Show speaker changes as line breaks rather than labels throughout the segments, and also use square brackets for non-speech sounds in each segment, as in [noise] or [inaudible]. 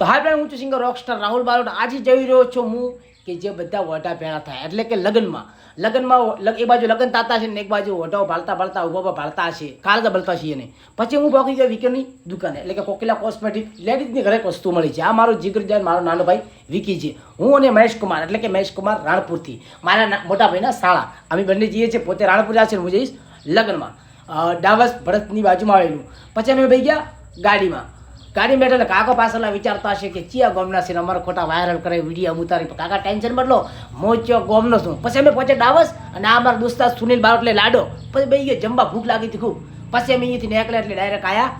તો હાલ ફ્રેન્ડ હું છું સિંગર રોકસ્ટાર રાહુલ બારોટ. આજે જઈ રહ્યો છું હું કે જે બધા વટા ભેળા થાય. એટલે કે લગ્નમાં. લગ્નમાં લગ- એક બાજુ લગ્ન તાતા છે ને એક બાજુ વટાઓ ભાળતા ભાળતા ઊભા ઊભા ભાળતા હશે. કાળતા બળતા છીએ ને પછી હું ભોગી ગયો વિકીની દુકાને. એટલે કે કોકિલા કોસ્મેટિક લેડીઝની ઘરે વસ્તુ મળી છે. આ મારો જીગરજાન મારો નાનો ભાઈ વિકી છે. હું અને મહેશ કુમાર એટલે કે મહેશ કુમાર રાણપુરથી. મારા મોટા ભાઈના શાળા અમે બંને જઈએ છીએ, પોતે રાણપુર છે હું જઈશ લગ્નમાં. ડાવસ ભરતની બાજુમાં આવેલું. પછી અમે ભાઈ ગયા ગાડીમાં. ગાડી બેઠા એટલે કાકો પાછળના વિચારતા હશે કે ચિયા ગોમના છે અમારા ખોટા વાયરલ કરે વીડિયો ઉતારી. કાકા ટેન્શન બદલો મોચ્યો ગોમનો છું. પછી અમે પહોંચે ડાવસ અને આ અમારા દોસ્તા સુનિલ બારોટ લાડો. પછી બે ગયો જમવા ભૂખ લાગી હતી ખૂબ. પછી અમે અહીંયાથી નીકળ્યા એટલે ડાયરેક્ટ આયા.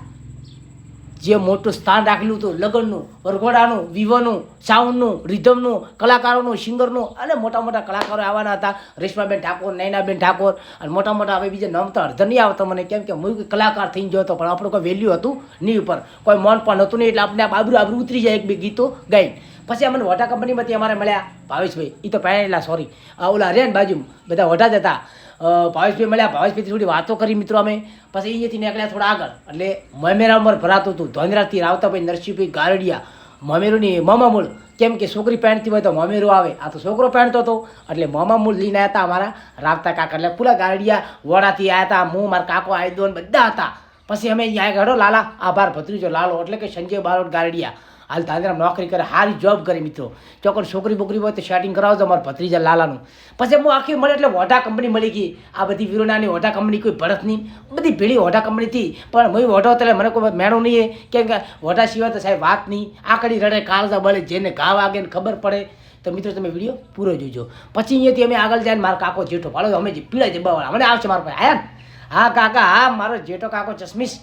જે મોટું સ્થાન રાખેલું હતું, લગ્નનું, વરઘોડાનું વિવોનું સાઉન્ડનું, રિધમનું, કલાકારોનું, સિંગરનું અને મોટા મોટા કલાકારો આવવાના હતા. રેશમાબેન ઠાકોર નૈનાબેન ઠાકોર અને મોટા મોટા હવે બીજા નામ તો અર્ધ નહીં આવતા. મને કેમ કે હું કલાકાર થઈને ગયો હતો, પણ આપણું કોઈ વેલ્યુ હતું નહીં ઉપર. કોઈ મન પણ હતું નહીં, એટલે આપણે આબરૂ આબરૂ ઉતરી જાય એક બે ગીતો ગાઈને પછી અમને વોટા કંપનીમાંથી અમારે મળ્યા ભાવેશભાઈ. એ તો પહેલા સોરી ઓલા ને બાજુ બધા વોટા જ હતા. ભાવેશભાઈ મળ્યા. ભાવેશભાઈ થોડી વાતો કરી મિત્રો અમે. પછી અહીંયાથી નીકળ્યા થોડા આગળ. એટલે મમેરા ઉંમર ભરાતું હતું. ધોંધરાથી રાવતાભાઈ, નરસિંહભાઈ ગારડિયા મમેરુની મામામૂળ કેમ કે છોકરી પહેરતી હોય તો મમેરો આવે. આ તો છોકરો પહેરતો હતો. એટલે મામામૂળ લઈને આવ્યા હતા અમારા રાવતા કાકા. એટલે પૂરા ગારડિયા વડાથી આવ્યા હતા. હું, મારા કાકો, આયદો બધા હતા. પછી અમે અહીંયા ઘડો લાલા, આભાર ભત્રીજો લાલો. એટલે કે સંજય બારોટ ગારડિયા. હાલ તાંદ્રામ નોકરી કરે સારી જોબ કરી મિત્રો. ચોક્કસ છોકરી બોકરી હોય તો સેટિંગ કરાવજો અમારા ભત્રીજા લાલાનું. પછી હું આખી મળે એટલે વોટા કંપની મળી ગઈ. આ બધી વિરોનાની વોટા કંપની કોઈ ભરતની બધી ભેળી વોટા કંપનીથી પણ હું વોટો એટલે મને કોઈ મેળો નહીં. કેમ કે વોટા સિવાય તો સાહેબ વાત નહીં. આકડી રડે, કાળજા બળે, જેને ઘા વાગે ને ખબર પડે. તો મિત્રો તમે વીડિયો પૂરો જોજો. પછી અહીંયાથી અમે આગળ જઈને મારો કાકો જેઠો પાડો. અમે પીળા જબ્બાવાળા. મને આવશે મારા પાસે. આયા હા કાકા, હા, મારો જેઠો કાકો ચશ્મીશ.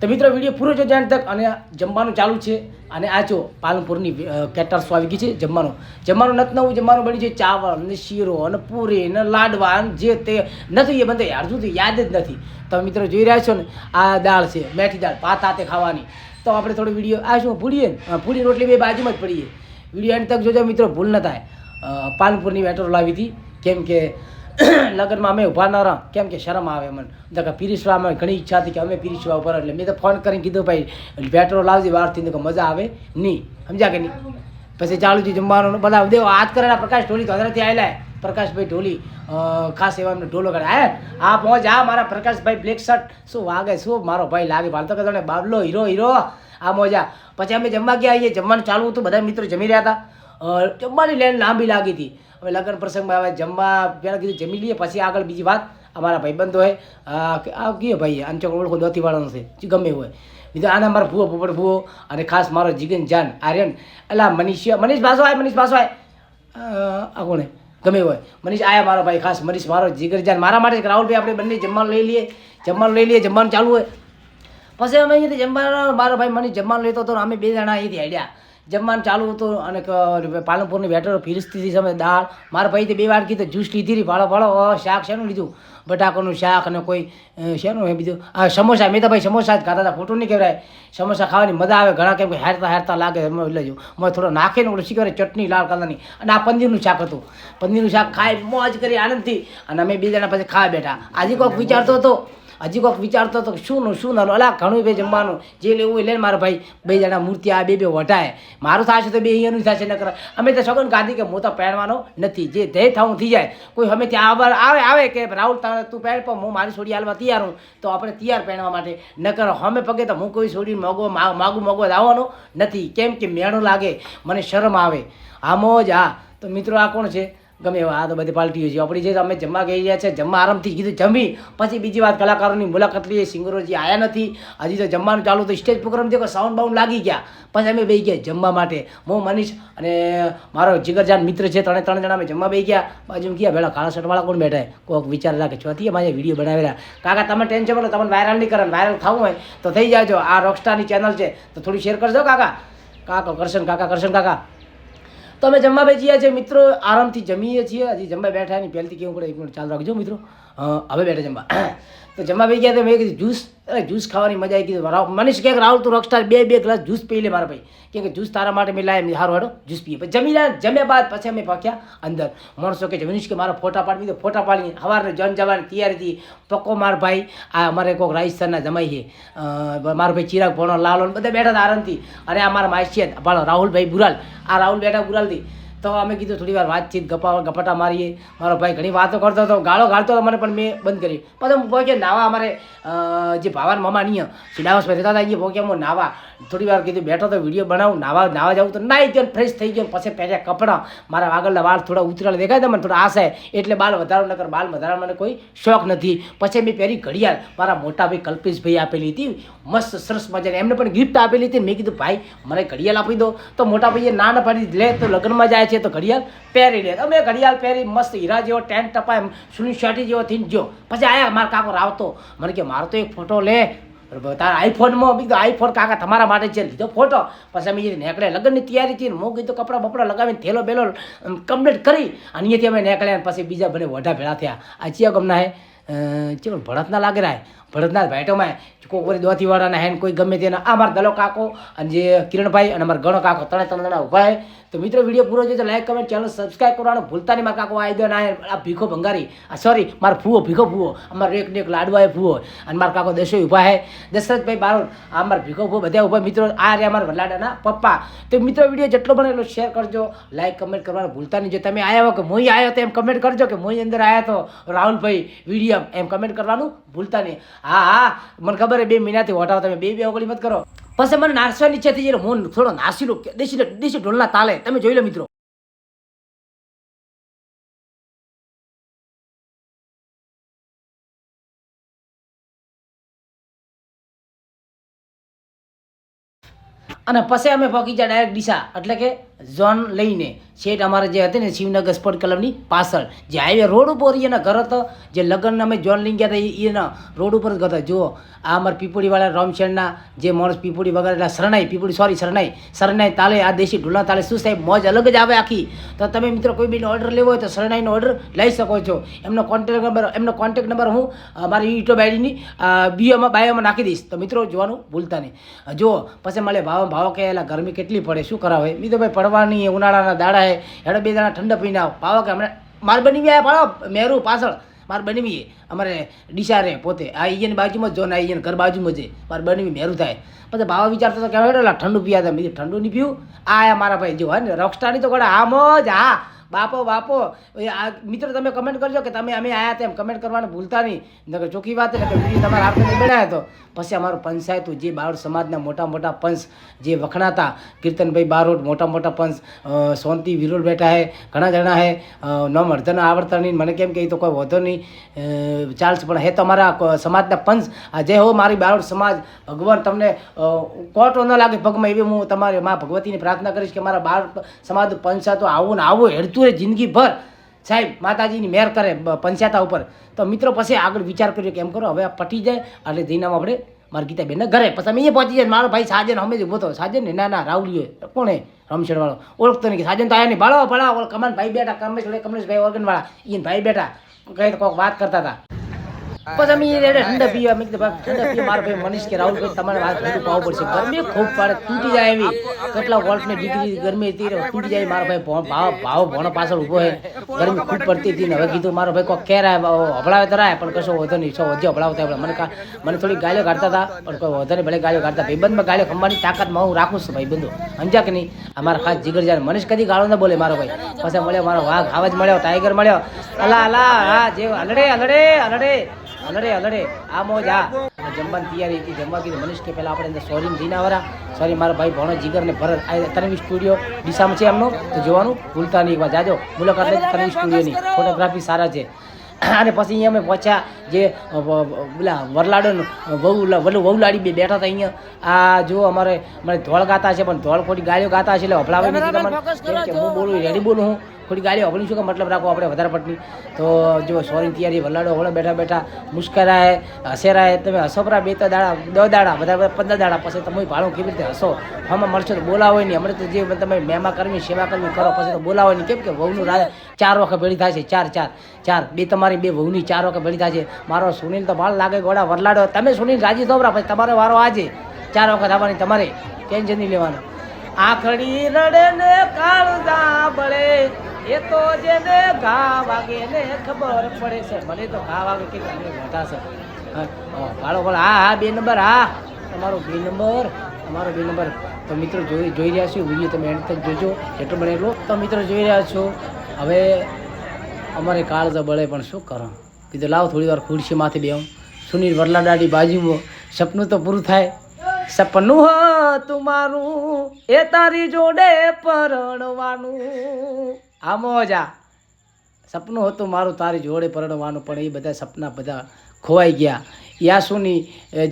તો મિત્રો વીડિયો પૂરો જો જાણ તક અને જમવાનું ચાલુ છે. અને આ જો પાલનપુરની કેટર્સ આવી ગઈ છે જમવાનું. જમવાનું નથી નવું જમવાનું બની છે ચાવલ ને શીરો અને પૂરી ને લાડવા જે તે નથી એ બધા યાર સુધી યાદ જ નથી. તમે મિત્રો જોઈ રહ્યા છો ને આ દાળ છે મેથી દાળ ભાત હાથે ખાવાની. તો આપણે થોડો વીડિયો આ શું પૂડીએ ને? હા, રોટલી બે બાજુમાં જ પડીએ. વીડિયો એન્ડ તક જોજો મિત્રો ભૂલ ન થાય. પાલનપુરની મેટ્રો લાવી હતી. કેમ કે [coughs] લગ્નમાં અમે ઊભા ન રહા. કેમ કે શરમ આવે મને. તો પીરીસવા અમે ઘણી ઈચ્છા હતી કે અમે પીરીસવા ઉપર, એટલે મેં તો ફોન કરીને કીધું, ભાઈ પેટ્રોલ લાવજે બહારથી કે મજા આવે. નહીં. સમજ્યા કે નહીં? પછી ચાલુ થયું જમવાનું બધા દેવો હાથ કરેલા પ્રકાશ ઢોલી ધોધરાથી આવેલા પ્રકાશભાઈ ઢોલી ખાસ એવા એમને ઢોલો કરે હા પહોંચ હા મારા પ્રકાશભાઈ બ્લેક શર્ટ શું વાગે? શું મારો ભાઈ લાગે? ભાલ તો કહેતો બાબલો હીરો હીરો. આ મોજા. પછી અમે જમવા ગયા આવીએ જમવાનું ચાલુ હતું, બધા મિત્રો જમી રહ્યા હતા. જમવાની લેન લાંબી લાગી હતી. હવે લગ્ન પ્રસંગમાં હવે જમવા પહેલાં કીધું જમી લઈએ, પછી આગળ બીજી વાત. અમારા ભાઈબંધો હોય આ કયો ભાઈ આંચો ઓળખો, દોતીવાળાનો છે ગમે હોય. બીજો આના મારા ભૂવો પોપટ ભૂવો. અને ખાસ મારો જીગન જાન, આર્યન એલા મનીષ મનીષ ભાષો આય મનીષ ભાષો આય આ કોણે ગમે હોય. મનીષ, આયા મારો ભાઈ, ખાસ મનીષ, મારો જીગર જાન. મારા માટે રાહુલભાઈ, આપણે બંને જમવાનું લઈ લઈએ. જમવાનું લઈ લઈએ, જમવાનું ચાલુ હોય. પછી અમે અહીંયાથી જમવાનું, મારો ભાઈ મનીષ જમવાનું લેતો હતો અમે બે જણા અહીંયાથી હેડ્યા. જમવાનું ચાલુ હતું અને પાલનપુરની વેટરો ફિરસ્તી સમય દાળ. મારા ભાઈ બે વાર કીધું, જ્યુસ લીધી રહી ભાળો ભાળો શાક શેનું લીધું? બટાકાનું શાક અને કોઈ શેનું? એ બીજું આ સમોસા. મેં તો ભાઈ સમોસા જ ખાતા હતા, ખોટું નહીં કહેવાય. સમોસા ખાવાની મજા આવે, ઘણા કેમ કે હેરતા હેરતા લાગે, એમાં લેજો જો મેં થોડો નાખીને ઓલું શીખવે ચટણી, લાલ કલરની. અને આ પનીરનું શાક હતું. પનીરનું શાક ખાઈ મોજ કરી, આનંદથી. અને અમે બે જણા પછી ખાવા બેઠા. આજે કોઈક વિચારતો હતો હજી કોઈક વિચારતો હતો શું નું, શું નાનું? અલા, ઘણું બે જમવાનું. જે લેવું એ લઈને મારા ભાઈ. બે જણા મૂર્તિ આ બે બે વટાય મારું થશે તો બે અહીંયાનું થશે, નકર અમે તો સગન ગાંધી કે હું તો પહેરવાનો નથી. જે ધ્યેય થવું થઈ જાય. કોઈ અમે ત્યાં આવા- આવે આવે કે રાહુલ તારે તું પહેર પણ હું મારી છોડી હાલમાં તૈયાર હું. તો આપણે તૈયાર પહેરવા માટે. નકર અમે પગે તો હું કોઈ છોડી મોગો માગું મોગો આવવાનો નથી. કેમ કે મેળો લાગે. મને શરમ આવે. આમો જ હા તો મિત્રો આ કોણ છે? ગમે એવા, આ તો બધી પાર્ટીઓ છે આપણી જે અમે જમવા ગઈ રહ્યા છે, જમવા આરામથી કીધું, જમી. પછી બીજી વાત, કલાકારોની મુલાકાત લઈએ. સિંગરો જે આવ્યા નથી. હજી તો જમવાનું ચાલુ તો સ્ટેજ પ્રોગ્રામ થયો સાઉન્ડ બાઉન્ડ લાગી ગયા. પછી અમે બે ગયા જમવા માટે. હું, મનીષ અને મારો જીગરજાન મિત્ર છે, ત્રણે ત્રણ જણા અમે જમવા બે ગયા. બાજુ ગયા ભેળા કાળા શર્ટવાળા કોણ બેઠા કોઈક વિચાર રાખે ચોથી મારે વીડિયો બનાવેલા. કાકા, તમે ટેન્શન પડો તમને વાયરલ નહીં કરે વાયરલ થવું હોય તો થઈ જાજો. આ રોકસ્ટારની ચેનલ છે, તો થોડી શેર કરજો કાકા. કાકા કરશન કાકા કરશન કાકા. તો અમે જમવા બેસીએ છીએ. મિત્રો, આરામથી જમીએ છીએ. હજી જમવા બેઠા ની, પહેલથી કેવું પડે એક મિનિટ ચાલુ રાખજો મિત્રો. હવે બેઠા જમવા. તો જમવા બી ગયા તો મેં કીધું જ્યુસ અરે જ્યુસ ખાવાની મજા આવી કીધું રાહુલ મનીષ કે, રાહુલ, તું રોકસ્ટાર બે બે ગ્લાસ જ્યુસ પી લે મારા ભાઈ. કેમ કે જ્યુસ તારા માટે મેં લાવ્યા સારું હેડો જ્યુસ પીએ. પછી જમી જમ્યા બાદ પછી અમે પાક્યા અંદર. માણસો કે મનીષ કે મારા ફોટા પાડવી તો ફોટા પાડી સવારે જન જવાની તૈયારી હતી. પક્કો માર ભાઈ, આ અમારે કોઈક રાજસ્થાનના જમાઈ છે. મારો ભાઈ ચિરાગ ભણો, લાલો બધા બેઠા હતા આરામથી. અને આ મારા માસી ભાણો રાહુલભાઈ બુરાલ. આ રાહુલ બેઠા બુરાલથી. તો અમે કીધું થોડી વાર વાતચીત ગપા ગપાટા મારીએ. મારો ભાઈ ઘણી વાતો કરતો હતો, ગાળો ગાળતો હતો મને, પણ મેં બંધ કરી પછી હું પહોંચ્યો નાવા અમારે જે ભાવાન મામા નહીં સિડાવસમાં રહેતા હતા અહીંયા પહોંચ્યા હું નાવા. થોડી વાર કીધું, બેઠો તો વીડિયો બનાવું, નાવા નાવા જાઉં તો નાઈ ગયો ફ્રેશ થઈ ગયો પછી પહેર્યા કપડાં. મારા આગળના વાળ થોડા ઉતરેલા દેખાય મને થોડા આશા એટલે બાલ વધારો, નકર બાલ વધારા મને કોઈ શોખ નથી. પછી મેં પહેરી ઘડિયાળ. મારા મોટા ભાઈ કલ્પેશભાઈ આપેલી હતી. મસ્ત, સરસ મજાની, એમને પણ ગિફ્ટ આપેલી હતી મેં કીધું, ભાઈ, મને ઘડિયાળ આપી દો. તો મોટા ભાઈએ ના ના પાડી, લે, તો લગ્નમાં જાય છે. તો ઘડિયાળ પહેરી લે. અમે ઘડિયાળ પહેરી મસ્ત હીરા જેવો ટેન્ટ ટપા એમ સુની શર્ટી જેવો થઈને જો પછી આયા મારા કાકો રાવતો. મને કે, મારો તો એક ફોટો લે. તારા આઈફોનમાં બીજું આઈફોન કાકા તમારા માટે છે. લીધો ફોટો પછી અમે જે નીકળ્યા. લગ્નની તૈયારી થઈને હું કીધું, કપડાં બપડા લગાવીને થેલો બેલો કમ્પ્લીટ કરી. અને અહીંયાથી અમે નીકળ્યા પછી બીજા બને વઢા ભેળા થયા. આ ચિયા ગમના હે? ચેવલ ભળત ના લાગે રહ્યા ભરતના ભાઈટોમાં કોઈ કોઈ દોતીવાળાના હેન કોઈ ગમે તેના, આ મારા દલો કાકો અને જે કિરણભાઈ અને અમારા ગણો કાકો ત્રણે ત્રણ જણા ઊભા તો મિત્રો, વીડિયો પૂરો છે તો લાઈક કમેન્ટ ચેનલ સબસ્ક્રાઈબ કરવાનું ભૂલતા નહીં. મારા કાકો આવી દો ના આ ભીખો ભંગારી. આ સોરી મારો ફૂવો, ભીખો ફૂવો. અમારો એક ને એક લાડવા ફૂવો. અને મારા કાકો દશો ઊભા હે દશરથભાઈ બારોટ આ મારા ભીખો ફૂવો, બધા ઊભા મિત્રો, આ રહ્યા અમારા વલાડાના પપ્પા. તો મિત્રો, વીડિયો જેટલો બને એટલો શેર કરજો. લાઈક કમેન્ટ કરવાનું ભૂલતા નહીં. જો તમે આવ્યા કે મોઈ આવ્યો તો એમ કમેન્ટ કરજો કે મોઈ અંદર આવ્યા તો રાહુલભાઈ વિડીયમ એમ કમેન્ટ કરવાનું ભૂલતા નહીં. હા હા. મને ખબર બે મહિનાથી હોટાવ તમે બે બે ઓગળી મત કરો. પછી મને નાસવાની ઈચ્છા થઈ જાય હું થોડો નાસી લો દેશી દેશી ઢોલના તાલે. તમે જોઈ લો મિત્રો. અને પછી અમે પહોંચી જાય ડાયરેક્ટ ડીસા, એટલે કે ઝોન લઈને. શેઠ અમારે જે હતી ને શિવનગર સ્પોર્ટ ક્લબની પાછળ, જે હાઈવે રોડ ઉપર એના ઘર હતો, જે લગ્ન અમે જોન લઈને ગયા હતા એના રોડ ઉપર જ હતા. જુઓ, આ અમારા પીપળીવાળા રામશેણના જે માણસ પીપળી વગેરે શરણાઈ, પીપળી સોરી શરણાઈ શરણાઈ તાલે, આ દેશી ઢોલા તાલે. શું સાહેબ, મોજ અલગ જ આવે આખી. તો તમે મિત્રો કોઈ બીનો ઓર્ડર લેવો હોય તો શરણાઈનો ઓર્ડર લઈ શકો છો. એમનો કોન્ટેક્ટ નંબર એમનો કોન્ટેક્ટ નંબર હું મારી યુટ્યુબ આઈડીની બીઓમાં બાયોમાં નાખી દઈશ. તો મિત્રો જોવાનું ભૂલતા નહીં. જુઓ, પછી મળે ભાવ ભાવ કહેલા ગરમી કેટલી પડે? શું કરાવે? બીજો ભાઈ પડવાની, ઉનાળાના દાડા હે હેડો બે દાણા ઠંડા પીને આવો. ભાવ કે હમણાં માર બની ગયા પાડો મેરું પાછળ. માર બનવી અમારે ડીસા રે પોતે. આ ઈજન બાજુમાં જ ના આ ઈયન ઘર બાજુમાં છે માર બનવી મેરું થાય. પછી ભાવા વિચારતો તો કહેવાય એટલે ઠંડુ પીયા હતા મેં ઠંડુ નહીં પીવું? આ આયા મારા ભાઈ. જો, હા ને? રોકસ્ટારની તો ગોળા આમ જ, હા. બાપો બાપો. એ આ મિત્રો તમે કમેન્ટ કરજો કે તમે અમે આયા તેમ. કમેન્ટ કરવાનું ભૂલતા નહીં. નકર ચોખ્ખી વાત કે વીડિયો તમારા હાથમાં બનાવ્યો હતો પછી અમારું પંચાયત જે બારોટ સમાજના મોટા મોટા પંચ જે વખણાતા, કીર્તનભાઈ બારોટ, મોટા મોટા પંચ સોનતી વિરોલ બેઠા હે, ઘણા જણા હે નોમ અર્ધન આવડતા નહીં, મને કેમ કે તો કોઈ વધો નહીં ચાલશે પણ હે તો અમારા સમાજના પંચ. જે હો મારી બારોટ સમાજ, ભગવાન તમને કોટો ન લાગે પગમાં, એવી હું તમારે મા ભગવતીની પ્રાર્થના કરીશ કે મારા બાર સમાજ પંચાયતો આવું ને આવું હેડતું રહે જિંદગીભર. સાહેબ, માતાજીની મેર કરે પંચાયતા ઉપર. તો મિત્રો પછી આગળ વિચાર કર્યો કે એમ કરો, હવે પટી જાય, એટલે જઈને આપણે મારા ગીતાબેનના ઘરે. પછી અમે અહીંયા પહોંચી જાય મારો ભાઈ સાજન, અમે જ ઊભો થયો. સાજન ને ના ના રાહુલિયો કોણે રમશેડ વાળો ઓળખતો નહીં સાજન તો આયા નહીં. ભાળો ભાળો ઓળ કમાન ભાઈ બેઠા, કમલેશ ઓર્ગન વાળા ઈન ભાઈ બેઠા. કઈ તો કોઈક વાત કરતા હતા. પછી અમે એ ઠંડા પીવા મેં કીધું ઠંડા પીવા મારા ભાઈ મનીષ કે રાહુલ ભાઈ તમારે વાત બધું પાવું પડશે. ગરમી ખૂબ પાડે તૂટી જાય એવી. કેટલા વોલ્ટની ડિગ્રી ગરમી હતી તૂટી જાય મારા ભાઈ ભાવ ભાવ ભણો પાછળ ઊભો હે ગરમી ખૂબ પડતી હતી ને હવે કીધું મારો ભાઈ કોઈ કેરાય હભળાવે તો રાય પણ કશો વધો નહીં. છો વધ્યો હભળાવતા આપણે મને મને થોડી ગાળીઓ કાઢતા હતા પણ કોઈ વધો નહીં ભલે ગાળીઓ કાઢતા. ભાઈબંધમાં ગાળીઓ ખંભાની તાકાતમાં હું રાખું છું ભાઈબંધો. સમજ્યા કે નહીં? અમારા ખાસ જીગર જાય મનીષ કદી ગાળો ન બોલે મારો ભાઈ. પછી મળ્યો મારો વાઘ આવાજ મળ્યો ટાઈગર મળ્યો. અલા અલા હા જે અલડે અલડે હલડે હલડે હલડે આ મોજ આ. જમવાની તૈયારી હતી જમવા કીધું મનીષ કે પહેલાં આપણે અંદર સોરી જીના વરા સોરી મારા ભાઈ ભણો જીગર ને ભરત. આ તનવી સ્ટુડિયો ડીસામાં છે એમનો. તો જોવાનું ભૂલતા નહીં એકવાર. જાજો મુલાકાત લેજો તનવી સ્ટુડિયોની. ફોટોગ્રાફી સારા છે. અને પછી અહીંયા અમે પહોંચ્યા જે પેલા વરલાડો વહુ વલુ વહુલાડી બે બેઠા હતા અહીંયા. આ જો અમારે મને ધોળ ગાતા છે પણ ધોળ ખોટી ગાળીઓ ગાતા છે એટલે હભળાવે નથી તમને હું બોલું રેડી બોલું હું. થોડી ગાડીઓ હવળી શું મતલબ રાખો, આપણે વધારે પડતી તો જો સોરી તૈયારી વલાડો હવળે બેઠા બેઠા મુસ્કરાય હસેરાય, તમે હસોપરા, બે તો દાડા દો દાડા, બધા પંદર દાડા પછી તમે ભાડું કેવી રીતે હસો? હમણાં મળશો તો બોલાવો નહીં. હમણાં તો જે તમે મહેમા કરવી, સેવા કરવી, કરો પછી તો બોલાવો નહીં. કેમ કે વહુનું રાજ ચાર વખત ભેળી થાય છે. ચાર ચાર ચાર. બે તમારી, બે વહુની ચાર વખત ભેળી થાય છે. મારો સુનિલ તો ભાળ લાગે ગોળા વરલાડો તમે સુનિલ રાજી થો પછી તમારો વારો આજે. ચાર વખત આવવાની તમારે. ટેન્શન નહીં લેવાનું. આખડી રડે ને કાળજા બળે એ તો જેને ઘા વાગે ને ખબર પડે છે. મને તો ઘા વાગે કે તમે મોટા છે. હા હા, ભાળો ભાળો હા હા બે નંબર હા. તમારો બે નંબર તમારો બે નંબર. તો મિત્રો જોઈ જોઈ રહ્યા છો વીડિયો તમે એન્ડ તક જોજો. એટલું બને એટલું તો મિત્રો જોઈ રહ્યા છો. હવે અમારે કાળજા બળે પણ શું કરો? કીધું લાવ થોડી વાર ખુરશીમાંથી બેહું. સુનિલ વરલાડાડી બાજુમાં. સપનું તો પૂરું થાય. સપનું હતું મારું. એ તારી જોડે પરણવાનું. આ મોજા સપનું હતું મારું તારી જોડે પરણવાનું, પણ એ બધા સપના બધા ખોવાઈ ગયા. એ આંસુની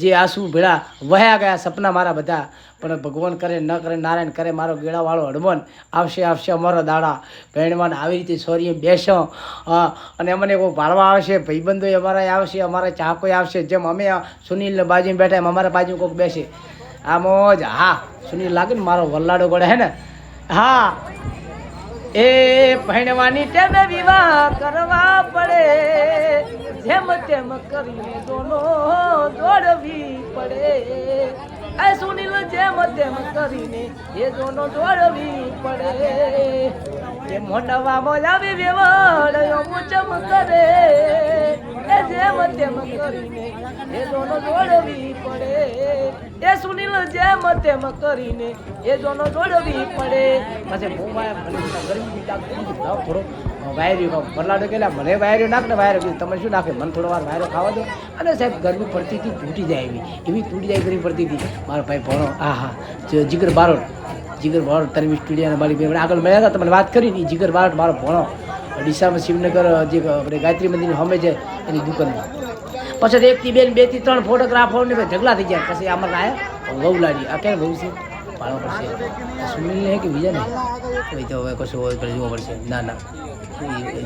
જે આંસુ ભેળા વહ્યા ગયા સપના મારા બધા. પણ ભગવાન કરે, ન કરે, નારાયણ કરે, મારો ગેળાવાળો હડમન આવશે આવશે અમારો દાડા. ભેણવાન આવી રીતે સોરીએ બેસો. અને અમને કોઈ ભાળવા આવશે, ભાઈબંધો અમારા આવશે, અમારા ચાકોય આવશે. જેમ અમે આ સુનિલને બાજુમાં બેઠા એમ અમારા બાજુ કોઈક બેસે. આ જ. હા, સુનિલ લાગે ને મારો વલ્લાડો પડે હે ને? હા. એ ભણવાની ટેમે વિવાહ કરવા પડે, જેમ તેમ કરીને દોનો દોડવી પડે. એ સુનિલ જેમ તેમ કરીને એ દોનો દોડવી પડે. એ મોડવા બોલાવી વેવડ મુચમ કરે. એ જેમ તેમ કરીને એ દોનો દોડવી પડે। એ સુનિલ જેમ તેમ કરીને એ જોનો જોડવી પડે. પછી મોબાઈલ ગરમી થોડો વાયર્યું ભરલાડો કેલા મને વાયર્યું નાખ ને વાયરો તમે શું નાખે? મને થોડો વાર વાયરો ખાવા દો. અને સાહેબ, ગરમી પડતી હતી, તૂટી જાય એવી. એવી તૂટી જાય ગરમી પડતી હતી. મારો ભાઈ ભણો. આ હા. જીગર બારોટ. જીગર બારોટ તરવી સ્ટુડિયો મારી ભાઈ આગળ મળ્યા હતા. તમને વાત કરી ને જીગર બારોટ મારો ભણો. ડીસામાં શિવનગર જે આપણે ગાયત્રી મંદિરની સામે છે, એની દુકાનમાં. પછી એકથી બેન બેથી ત્રણ ફોટોગ્રાફર ને ઝઘડા થઈ ગયા. પછી આમાં લાયા. વહુ લાડી. આ ક્યારે વહુ છે? પાડવો પડશે. સુનિલ ને કે બીજા ને ભાઈ તો હવે કશું હોય જોવું પડશે ના ના.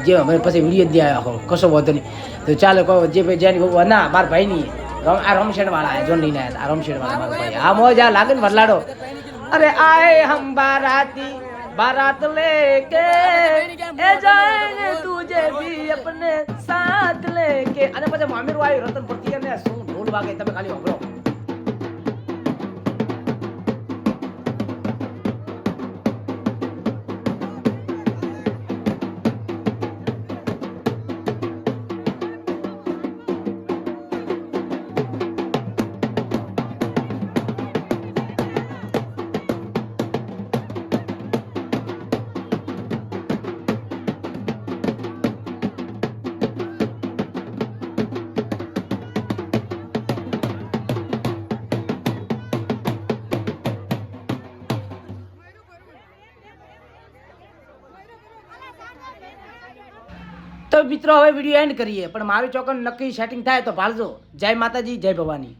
જે હવે પછી વીડિયો દે આખો કશો વાંધો નહીં. તો ચાલો કહો જે ભાઈ જેની બહુ ના, મારા ભાઈ નહીં આ રમશેડ વાળા જો નહીં આ રમશેડ વાળા મારા ભાઈ. આ મોજ આ લાગે ને વરલાડો. અરે આય હંબા રાતી. बारात लेके ए जाएंगे तुझे भी अपने साथ लेके અને પછી મામીર આવ્યું રતન પ્રતિ અને શું ઢોલ વાગે તમે ખાલી સાંભળો મિત્રો, હવે વીડિયો એન્ડ કરીએ. પણ મારું ચોકન નક્કી સેટિંગ થાય તો ભાલજો. જય માતાજી, જય ભવાની.